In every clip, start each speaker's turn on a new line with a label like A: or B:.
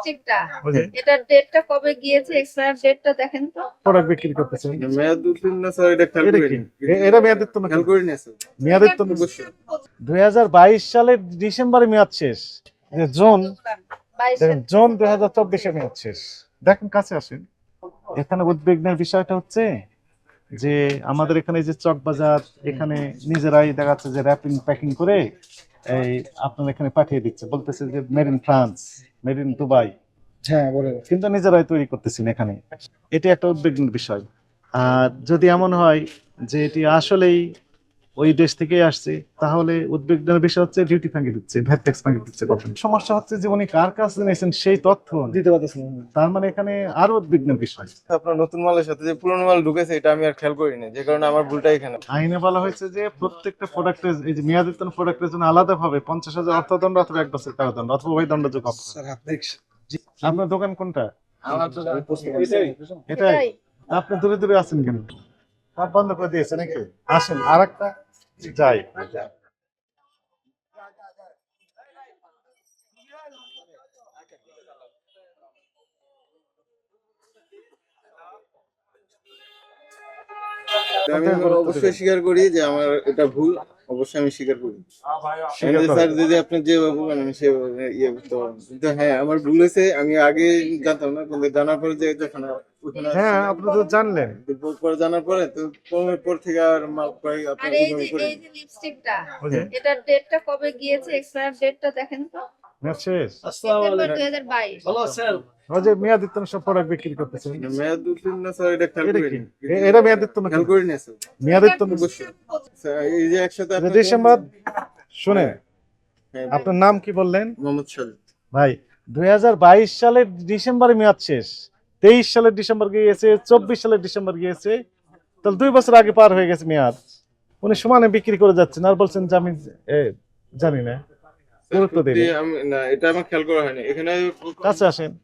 A: লিপস্টিকটা
B: বুঝে
A: ডেটটা কবে গিয়েছে? এক্সপায়ার ডেটটা দেখেন তো।
B: প্রোডাক্ট বিক্রি করতেছেন।
C: মেয়াদ উত্তীর্ণ না স্যার এটা খেয়াল করি
B: এটা মেয়াদের তো
C: খেয়াল করি না স্যার।
B: মেয়াদের তো দুই হাজার বাইশ সালের ডিসেম্বরে মেয়াদ শেষ। যে জুন জুন দুই হাজার চব্বিশে মেয়াদ শেষ। দেখেন কাছে আসেন। এখানে উদ্বিগ্নের বিষয়টা হচ্ছে যে আমাদের এখানে যে চক বাজার এখানে নিজেরাই দেখা যাচ্ছে যে র্যাপিং প্যাকিং করে এই আপনার এখানে পাঠিয়ে দিচ্ছে। বলতেছে যে made in France made in Dubai
D: হ্যাঁ বলে
B: কিন্তু নিজেরাই তৈরি করতেছেন এখানে। এটি একটা উদ্বেগের বিষয়। আর যদি এমন হয় যে এটি আসলেই ওই দেশ থেকে আসছে তাহলে উদ্বিগ্নের বিষয় হচ্ছে ডিউটি ভাঙিয়ে দিচ্ছে ভ্যাট ট্যাক্স ভাঙিয়ে দিচ্ছে কখন সমস্যা হচ্ছে যে উনি কার কাছে নিয়েছেন সেই তথ্য
D: দিতে পারতেছি না।
B: তার মানে এখানে আরও উদ্বিগ্নের বিষয়।
C: আপনার নতুন মালের সাথে যে পুরনো মাল ঢুকেছে এটা আমি আর খেয়াল করি না যে কারণে আমার ভুলটা এখানে।
B: আইনে বলা হয়েছে যে প্রত্যেকটা প্রোডাক্টের এই যে মেয়াদিতন প্রোডাক্টের জন্য আলাদা ভাবে পঞ্চাশ হাজার অর্থদণ্ড অথবা এক বছর কারাদণ্ড অথবা ওই
D: স্যার আপনি
B: আপনার দোকান কোনটা?
C: আমার তো
B: এটাই।
A: এটাই।
B: আপনি দূরে দূরে আছেন কেন? সব বন্ধ করে দিয়েছে নাকি? আসেন আর একটা যাই।
C: আমি অবশ্যই স্বীকার করি যে আমার এটা ভুল। অবশ্যই আমি স্বীকার করি।
B: স্বীকার
C: স্যার যদি আপনি যেভাবে বলেন আমি সেভাবে ইয়ে করতে পারব। কিন্তু হ্যাঁ আমার ভুল হয়েছে আমি আগে জানতাম না কিন্তু জানার পরে যে যখন
B: হ্যাঁ আপনি তো জানলেন।
C: পরে জানার পরে তো পরে পর থেকে আর মাপ প্রায়
A: আর
C: আপনার
A: এই যে
C: ওইভাবে করি
A: এই যে লিপস্টিকটা এটার ডেটটা কবে গিয়েছে এক্সপায়ার ডেটটা দেখেন তো।
B: মেয়াদ শেষ?
A: দুই হাজার বাইশ।
D: ভালো আছেন?
B: যে মেয়াদিতন সব প্রোডাক্ট বিক্রি করতেছেন
C: মেয়াদ না স্যার এটা খেয়াল করি
B: কি?
C: না।
B: এ- এটা মেয়াদিতন
C: খেয়াল করি না স্যার।
B: মেয়াদিতন
C: এই যে একসাথে আপনার-
B: ডিসেম্বর? শুনে। আপনার নাম কি বললেন?
C: মোহাম্মদ সাজিদ।
B: ভাই দুই সালের ডিসেম্বরে মেয়াদ শেষ। তেইশ সালের ডিসেম্বর গিয়েছে চব্বিশ সালের ডিসেম্বর গিয়েছে। তাহলে দুই বছর আগে পার হয়ে গেছে মেয়াদ। উনি সমানে বিক্রি করে যাচ্ছেন। আর বলছেন যে আমি জানি না। গুরুত্ব দিন
C: সত্যি আমি- না এটা আমার খেয়াল করা হয়নি। এখানে
B: কাছে আসেন।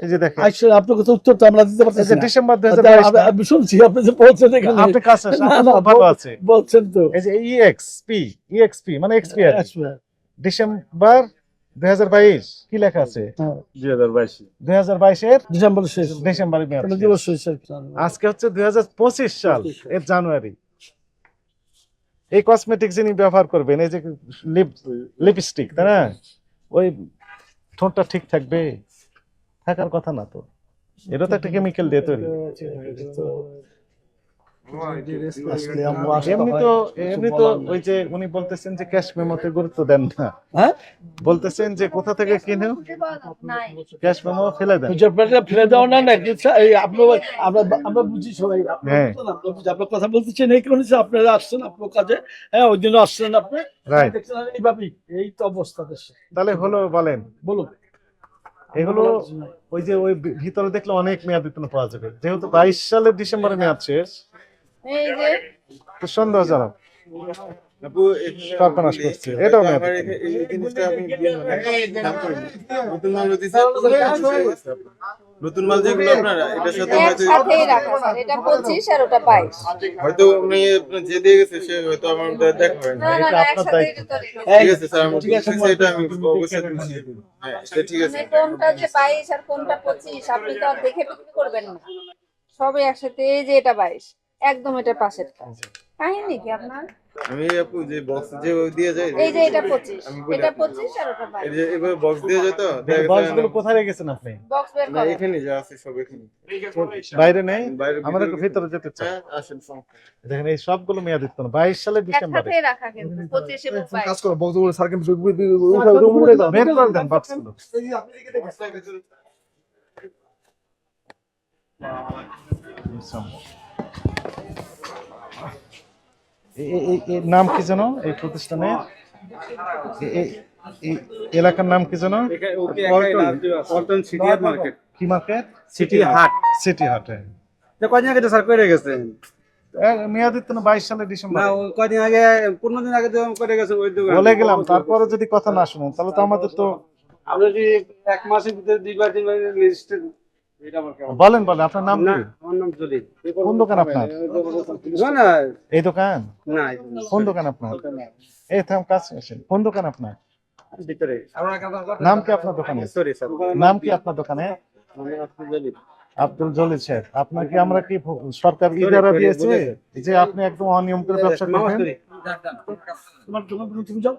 B: এই যে দেখেন।
D: আপনার কথা উত্তর তো আমরা দিতে পারতেছি
B: যে ডিসেম্বর দুই
D: আমি- আমি শুনছি আপনি যে বলছেন এখানে।
B: আপনি কাছে আসেন
D: না,
B: আপনার
D: না,
B: খুব ভালো আছে।
D: বলছেন তো।
B: এই যে ইএক্সপি ইএক্সপি মানে এক্সপিআর
D: আসবে।
B: ডিসেম্বর দুই হাজার বাইশ কি লেখা আছে?
C: দুই হাজার বাইশ।
B: দুই হাজার বাইশের
D: ডিসেম্বর শেষ।
B: ডিসেম্বরে মেয়াদ আজকে হচ্ছে দুই হাজার পঁচিশ সাল এর জানুয়ারি। এই কসমেটিক যিনি ব্যবহার করবেন, এই যে লিপ লিপস্টিক তাই না? ওই ঠোঁটটা ঠিক থাকবে, থাকার কথা না তো। এটা তো একটা কেমিক্যাল দিয়ে তৈরি। এমনি। তো এমনি তো ওই যে উনি বলতেছেন যে ক্যাশ মেমোতে গুরুত্ব দেন না।
D: হ্যাঁ?
B: বলতেছেন যে কোথা থেকে কিনে ক্যাশ মেমো ফেলে দেন।
D: ফেলে দেওয়া না না কিন্তু আপনার আমরা আমরা বুঝি সবাই। আপনারা
B: হ্যাঁ।
D: কথা বলতেছেন এই কারণে আপনারা আসছেন আপনার কাজে। হ্যাঁ ওই জন্য আসছেন আপনি। এইভাবেই এই তো অবস্থা দেশে।
B: তাহলে হলো বলেন।
D: বলুন।
B: এগুলো ওই যে ওই ভিতরে দেখলে অনেক মেয়াদ পাওয়া যাবে। যেহেতু বাইশ সালের ডিসেম্বরে মেয়াদ শেষ
A: এই যে
B: সন্দেহজনক সর্বনাশ করছে। এটাও।
C: নতুন মাল যেগুলো আপনার এটার সাথে
A: এটা আর ওটা
C: হয়তো উনি যে দিয়ে গেছে সে হয়তো আমার দেখা
A: না
B: এটা আপনার দায়িত্ব।
C: ঠিক আছে স্যার আমি
D: ঠিক আছে,
C: এটা আমি অবশ্যই বুঝছি। হ্যাঁ এটা ঠিক আছে।
A: মানে কোনটা যে বাইশ আর কোনটা পঁচিশ আপনি তো দেখে বিক্রি করবেন না। সবই একসাথে এই যে এটা বাইশ। একদম এটা পাশের কাহিনী কি আপনার?
C: আমি আপু যে বক্স যে দিয়ে যায়
A: এই যে এটা পঁচিশ।
C: আমি বলি
A: এটা
C: আপনি।
A: পঁচিশ আর ওটা বাইশ।
C: এই যে এভাবে বক্স দিয়ে যায় তো দেখা যায়
B: বক্সগুলো কোথায় রেখেছেন আপনি?
A: বক্স বের
C: না
A: করেন।
C: এখানে যা আছে সব এখানে।
B: বাইরে নেই? একটু ভিতরে যেতে চাই।
C: হ্যাঁ আসেন
B: দেখেন এই সবগুলো মেয়াদ উত্তীর্ণ বাইশ সালে ডিসেম্বরে
A: একসাথেই রাখা কিন্তু পঁচিশ এবং বাইশ।
D: কাজ করো বক্সগুলো সার্কেল
B: বের করে দেন বক্সগুলো এ- এ- এ- এর নাম কি যেন? এই প্রতিষ্ঠানের এলাকার নাম কি যেন?
E: মার্কেট
B: কি মার্কেট
E: সিটি হাট
B: সিটি হাটে
E: কদিন আগে তো স্যার করে গেছেন
B: বাইশ সালের ডিসেম্বর।
E: কদিন আগে পনেরো দিন আগে করে গেছে ওই দোকান।
B: বলে গেলাম তারপরে যদি কথা না শুনুন তাহলে তো আমাদের তো
E: আপনি যদি এক মাসের ভিতরে দুইবার তিনবার লিস্টে আমার
B: বলেন বলেন আপনার নাম কি?
E: আমার নাম জলিল।
B: কোন দোকান আপনার?
E: না
B: এই দোকান?
E: না
B: কোন দোকান আপনার? এই থাম কাছে আসেন। কোন দোকান আপনার?
C: ভিতরে।
B: নাম কি আপনার দোকানে?
C: Sorry sir.
B: নাম কি আপনার দোকানে? আব্দুল জলিল। সাহেব আপনাকে আমরা কি সরকার ইজারা দিয়েছে? যে আপনি একদম অনিয়ম করে ব্যবসা করবেন?
D: তোমার দোকান তুমি যাও।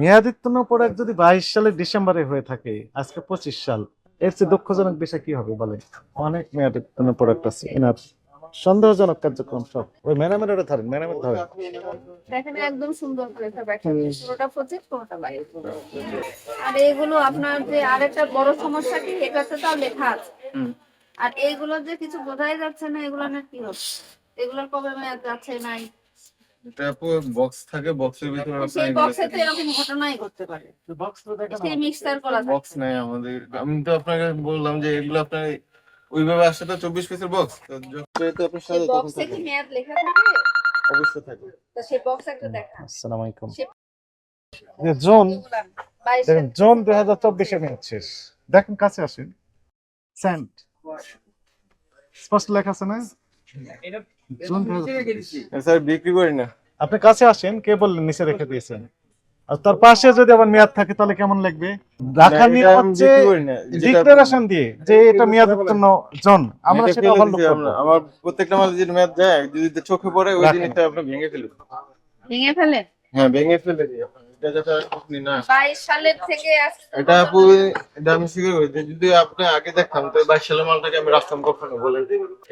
B: মেয়াদিত্বন যদি বাইশ সালের ডিসেম্বরে হয়ে থাকে, আজকে পঁচিশ সাল, এর চেয়ে দুঃখজনক বিষয় কি হবে বলে অনেক মেয়াদিত্বন আছে এনার সন্দেহজনক কার্যক্রম সব। ওই ম্যানামের ওটা ধরেন ম্যানামের ধরেন।
A: দেখেন, একদম সুন্দর আর এগুলো আপনার যে আরেকটা বড় সমস্যা কি, এটাতে তাও লেখা আছে। আর এইগুলো যে কিছু বোঝাই যাচ্ছে না, এগুলো না কি হচ্ছে এগুলোর কবে মেয়াদ যাচ্ছে, নাই?
C: এটা বক্স থাকে বক্সের ভিতরে
A: সেই বক্সে তো এরকম ঘটনাই করতে পারে। সেই মিক্সার করা
C: বক্স নাই আমাদের। আমি তো আপনাকে বললাম যে এগুলো আপনার ওইভাবে আসছে তো চব্বিশ পিসের বক্স তো তো সাথে তখন
A: বক্সে কি মেয়াদ লেখা থাকে?
C: অবশ্যই থাকে
A: তো সেই বক্স একটা দেখা।
B: আসসালামু আলাইকুম যে জুন দেখেন জুন দুই হাজার চব্বিশে মেয়াদ শেষ। দেখেন কাছে আসেন। সেন্ট স্পষ্ট লেখা আছে না? 2024
C: স্যার বিক্রি করি না।
B: আপনি কাছে আসেন কে বললেন নিচে রেখে দিয়েছেন? আর তার পাশে যদি আবার মেয়াদ থাকে তাহলে কেমন লাগবে? রাখা নিয়ে হচ্ছে
C: বিক্রি করি না। যেটা
B: ডিক্লারেশন দিয়ে যে এটা মেয়াদ উত্তীর্ণ জন। আমরা সেটা
C: ফেলে
B: করব।
C: আমার। প্রত্যেকটা মাল যদি ম্যাচ যায় যদি চোখে পড়ে ওই জিনিসটা আপনি ভেঙে ফেলুন।
A: ভেঙে ফেলে?
C: হ্যাঁ ভেঙে ফেলে দিই। এটা যাতে আর আপনি না
A: বাইশ সালের থেকে
C: এটা আপু এটা আমি স্বীকার করি যদি আপনি আগে দেখতাম তো বাইশ সালের মালটাকে আমি রাখতাম কখনো বলেন।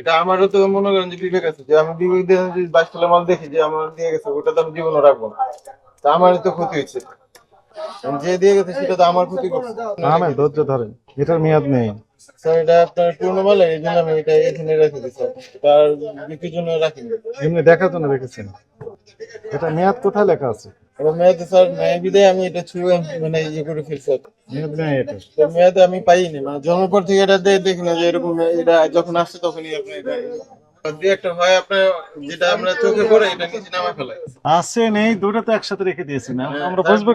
C: এটা আমারও তো মনে করেন যে বিবেক আছে যে আমি বিবেক দিয়ে যদি বাইশ সালের মাল দেখি যে আমার দিয়ে গেছে ওটা তো আমি জীবনে রাখব না। তা তো ক্ষতি হচ্ছে যে দিয়ে গেছে সেটা তো আমার ক্ষতি করছে।
B: না না ধৈর্য ধরেন এটার মেয়াদ নেই।
C: স্যার এটা আপনার পুরনো মাল এই জন্য আমি এটা এখানে রেখে দিচ্ছি। তার বিক্রির জন্য রাখিনি।
B: এমনি দেখার জন্য রেখেছেন। এটা মেয়াদ কোথায় লেখা আছে?
C: এবার স্যার মেয়ে বিদায় আমি এটা ছুঁয়ে মানে ইয়ে করে ফেলছি তো আমি পাইনি মানে জন্মের পর থেকে এটা দেখলাম যে এরকম এটা যখন আসছে তখনই আপনি এটা দুই একটা হয় আপনার যেটা আমরা চোখে পড়ে এটা নিচে নামা ফেলাই
B: আছে নেই দুটো তো একসাথে রেখে দিয়েছি না। আমরা বুঝব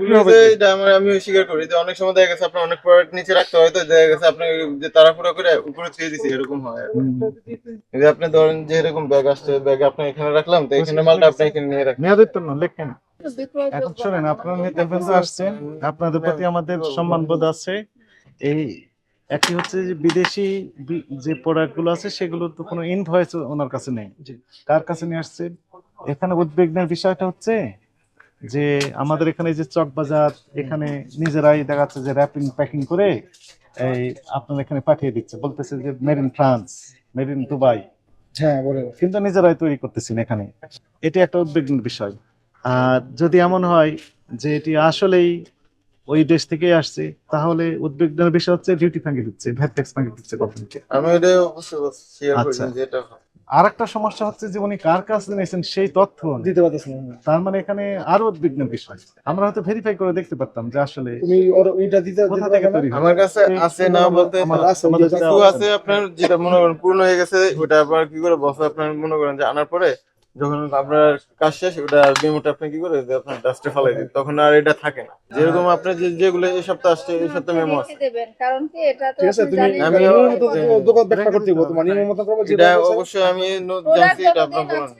C: এটা আমরা আমিও স্বীকার করি যে অনেক সময় দেখা গেছে আপনার অনেক প্রোডাক্ট নিচে রাখতে হয় তো দেখা গেছে আপনার যে তাড়াহুড়ো করে উপরে ছুঁয়ে দিছি এরকম হয় আর কি।
B: হুম।
C: এই যে আপনি ধরেন যে এরকম ব্যাগ আসছে ব্যাগ আপনি এখানে রাখলাম তো এখানে মালটা আপনি এখানে নিয়ে রাখেন
B: মেয়াদ উত্তীর্ণ লেখেন। এখন শোনেন আপনারা নির্দেশ আসছেন আপনাদের প্রতি আমাদের সম্মান বোধ আছে। এই একটি হচ্ছে যে বিদেশি যে প্রোডাক্টগুলো আছে সেগুলো তো কোনো ইনভয়েস ওনার কাছে নেই। কার কাছে নিয়ে আসছে? এখানে উদ্বিগ্নের বিষয়টা হচ্ছে যে আমাদের এখানে যে চক বাজার এখানে নিজেরাই দেখাচ্ছে যে র্যাপিং প্যাকিং করে এই আপনার এখানে পাঠিয়ে দিচ্ছে। বলতেছে যে made in France made in Dubai
D: হ্যাঁ বলে
B: কিন্তু নিজেরাই তৈরি করতেছেন এখানে। এটি একটা উদ্বিগ্নের বিষয়। আর যদি এমন হয় যে এটি আসলেই ওই দেশ থেকে আসছে তাহলে উদ্বিগ্নের বিষয় হচ্ছে ডিউটি ভাঙিয়ে দিচ্ছে ভ্যাট ট্যাক্স ভাঙিয়ে দিচ্ছে গভর্নমেন্টকে
C: আমি এটা অবশ্যই শেয়ার করি
B: আচ্ছা।
C: যে
B: আর একটা সমস্যা হচ্ছে যে উনি কার কাছে নিয়েছেন সেই তথ্য
D: দিতে পারতেছ না।
B: তার মানে এখানে আরও উদ্বিগ্নের বিষয়। আমরা হয়তো ভেরিফাই করে দেখতে পারতাম যে আসলে
D: তুমি ওর ওইটা দিতে
B: কোথা থেকে তৈরি
C: আমার কাছে আছে না বলতে কিছু আছে আপনার যেটা মনে করেন পূর্ণ হয়ে গেছে ওটা আবার কি করে বস আপনার মনে করেন যে আনার পরে যখন আপনার কাজ শেষ ওটা মেমোটা আপনি কি করে আপনার ডাস্টে ফালাই দিন তখন আর এটা থাকে না। যেরকম আপনার যে যেগুলো এই সপ্তাহ আসছে এই সপ্তাহে মেমো আছে।
A: কারণ কি এটা তো
D: ঠিক আছে তুমি
C: আমি-
D: দোকান ব্যাখ্যা করতে তোমার নিয়ম মতো করবে
C: এটা অবশ্যই আমি ন- জানছি এটা আপনার বলেন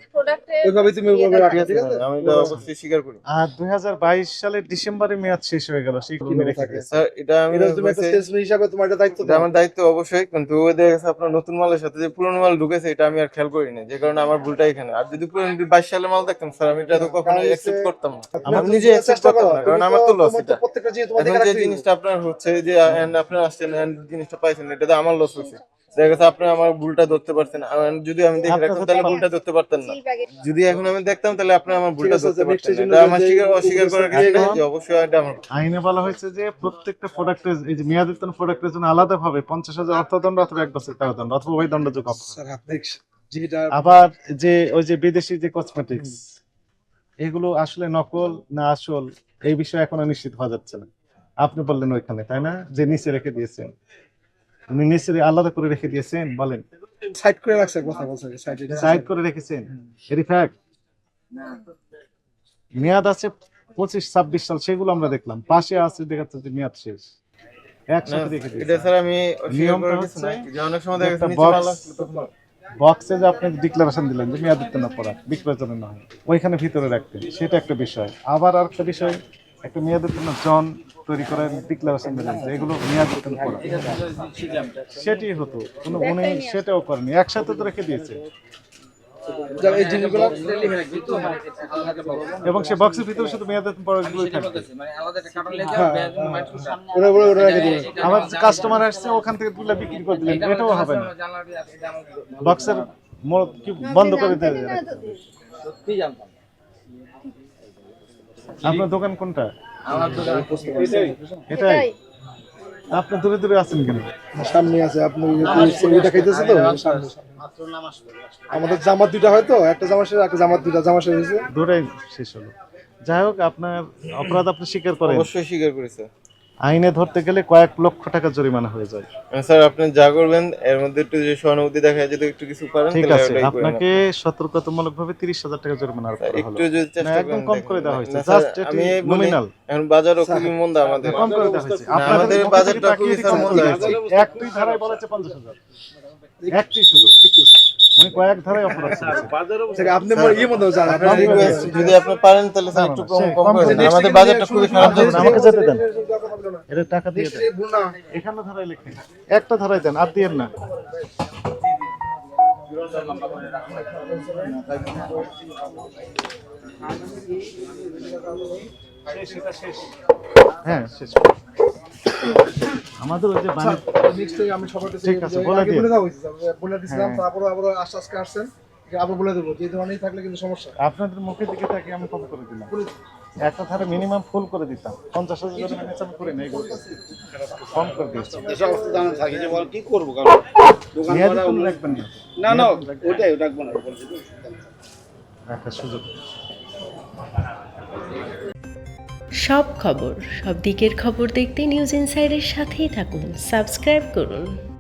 D: ওইভাবে তুমি ওইভাবে রাখো। ঠিক আছে?
C: আমি এটা অবশ্যই স্বীকার করি।
B: আর দু হাজার বাইশ সালের ডিসেম্বরে মেয়াদ শেষ হয়ে গেল সেই রেখে
D: থাকে?
C: স্যার এটা আমি
D: তুমি একটা সেলসম্যান হিসাবে তোমার এটা দায়িত্ব
C: আমার দায়িত্ব অবশ্যই কিন্তু ওই দেখা গেছে আপনার নতুন মালের সাথে যে পুরনো মাল ঢুকেছে এটা আমি আর খেয়াল করিনি যে কারণে আমার ভুলটা এখানে। আর যদি পুরনো বাইশ সালের মাল দেখতাম স্যার আমি এটা তো কখনো অ্যাকসেপ্ট করতাম না। আমি নিজে অ্যাকসেপ্ট করতাম না কারণ আমার তো লস এটা
D: প্রত্যেকটা জিনিস তোমার
C: এখন
D: দেখে
C: যে জিনিসটা আপনার হচ্ছে যে and আপনার আসছেন and জিনিসটা পাইছেন এটা তো আমার লস হচ্ছে দেখা গেছে আপনি আমার ভুলটা ধরতে পারছেন যদি আমি দেখে রাখতাম তাহলে ভুলটা ধরতে পারতেন না।
A: Seal bag এ-
C: যদি এখন আমি দেখতাম তাহলে আপনি আমার ভুলটা ধরতে পারতেন এটা আমার স্বীকার অস্বীকার করার কিছু নেই যে অবশ্যই এটা আমার
B: আইনে বলা হয়েছে যে প্রত্যেকটা প্রোডাক্টের এই যে মেয়াদিতন প্রোডাক্টের জন্য আলাদা ভাবে পঞ্চাশ হাজার অর্থদণ্ড অথবা এক বছর কারাদণ্ড অথবা ওই দণ্ডযোগ অপরাধ। আবার যে ওই যে বিদেশি যে কসমেটিক্স এগুলো আসলে নকল না আসল এই বিষয়ে এখনও নিশ্চিত হওয়া যাচ্ছে না। আপনি বললেন ওইখানে তাই না? যে নিচে রেখে দিয়েছেন। উনি নিচে আলাদা করে রেখে দিয়েছেন বলেন।
D: সাইড করে রাখছে কথা বলছে সাইড
B: সাইড করে রেখেছেন? এরি ফ্যাক্ট মেয়াদ আছে পঁচিশ ছাব্বিশ সাল সেগুলো আমরা দেখলাম। পাশে আছে দেখাচ্ছে যে মেয়াদ শেষ। একসাথে রেখে
C: এটা স্যার আমি অনেক সময় দেখা
B: বক্সে যে আপনি ডিক্লারেশন দিলেন যে মেয়াদোত্তীর্ণ পড়া বিক্রয়ের জন্য নয় ওইখানে ভিতরে রাখতে, সেটা একটা বিষয়। আবার আর একটা বিষয়, একটা মেয়াদোত্তীর্ণ জন তৈরি করে ডিক্লারেশন দিলেন যে এগুলো মেয়াদোত্তীর্ণ পড়া সেটি হতো, কোনো উনি সেটাও করেনি, একসাথে তো রেখে দিয়েছে।
E: এই জিনিসগুলো
B: এবং সে বক্সের ভিতরে শুধু
E: দিবে।
B: আমার কাস্টমার আসছে ওখান থেকে তুলে বিক্রি করে দিলেন। এটাও হবে না। বক্সের মোড় কি বন্ধ করে দিয়ে আপনার দোকান কোনটা? এটাই। আপনি দূরে দূরে আছেন কেন?
E: সামনে আছে আপনি এটা খাইতেছে তো? আমাদের জামাত দুইটা হয়তো একটা জামা শেষ একটা জামাত দুইটা জামা শেষ হয়েছে।
B: দূরে শেষ হলো। যাই হোক আপনার অপরাধ আপনি স্বীকার করেন।
C: অবশ্যই স্বীকার করেছে।
B: আইনে ধরতে গেলে কয়েক লক্ষ টাকা জরিমানা হয়ে যায়।
C: স্যার আপনি যা করবেন এর মধ্যে একটু যে সহানুভূতি দেখা যদি একটু কিছু পারেন
B: ঠিক আছে
C: করেন
B: আপনাকে সতর্কতামূলক ভাবে তিরিশ হাজার টাকা জরিমানা করা হলো
C: একটু যদি চেষ্টা
B: একদম
C: করেন
B: কম করে দেওয়া হয়েছে জাস্ট
C: আমি
B: এটি নমিনাল
C: এখন বাজারও খুবই মন্দা আমাদের।
B: কম করে দেওয়া হয়েছে। আপনাদের
C: বাজেটটা খুবই স্যার মন্দা
B: হয়েছে। একটি ধারায় বলেছে পঞ্চাশ হাজার। একটি শুধু। উনি কয়েক ধারায় অপরাধ করেছে।
E: ঠিক আছে, আপনি মনে- ইয়ে মতো জানেন
C: আপনার যদি আপনি পারেন তাহলে স্যার একটু কম কম করে দেন। আমাদের বাজেটটা খুবই খারাপ যাচ্ছে
B: আমাকে যেতে দেন। এটা টাকা দিয়ে দেন। এখানে ধারায় লিখেন। একটা ধারায় দেন আর দিয়েন না। হ্যাঁ শেষ। আমাদের ওই যে
E: নেক্সট আমি সবার কাছে
B: ঠিক আছে, বলে দিন।
E: বলে দেওয়া দিয়েছিলাম
B: হ্যাঁ।
E: তারপরে আবার আস্তে আস্তে আসছেন। আবার বলে দেবো যে ধরনের থাকলে কিন্তু সমস্যা।
B: আপনাদের মুখের দিকে তাকে আমি কম করে দিলাম। একটা ধারে মিনিমাম ফুল করে দিতাম। পঞ্চাশ হাজার জনের নিচে আমি করি না এগুলো কম করে দিয়েছি।
F: এসব অবস্থা জানা থাকি যে বল কি করব? কারণ দোকান
B: মেয়াদি
F: করা
B: ফুল
F: হলো-
B: রাখবেন না।
F: না না ওটাই রাখব না
B: রাখার সুযোগ।
G: সব খবর সব দিকের খবর দেখতে নিউজ ইনসাইডের সাথেই থাকুন। সাবস্ক্রাইব করুন।